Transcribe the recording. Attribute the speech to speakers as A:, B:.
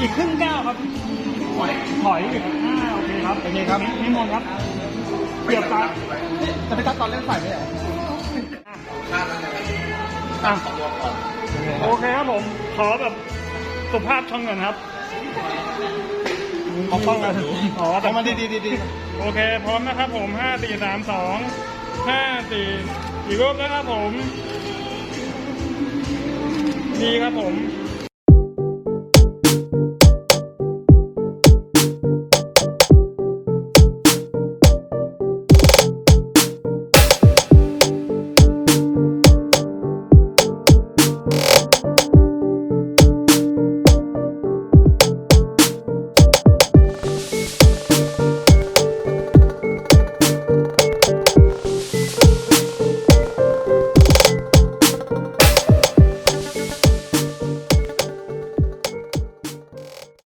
A: อีกครึ่งก้าวครับ ถอยอีกอ่าโอเคครับ
B: โอเคครับ
A: นิมนต์ครับเกือบตาย
B: จะไปตัดตอนเล่นใส่ไหมเหรอ
A: อะโอเคครับผม ขอแบบสุภาพช่องเงินครับ
B: ขอป้องกัน
A: อ๋อแต่
B: เอามาดีดีดีดี
A: โอเค พร้อมนะครับผมห้าสี่สามสองห้าสี่ อีกรูปนะครับผม ดีครับผม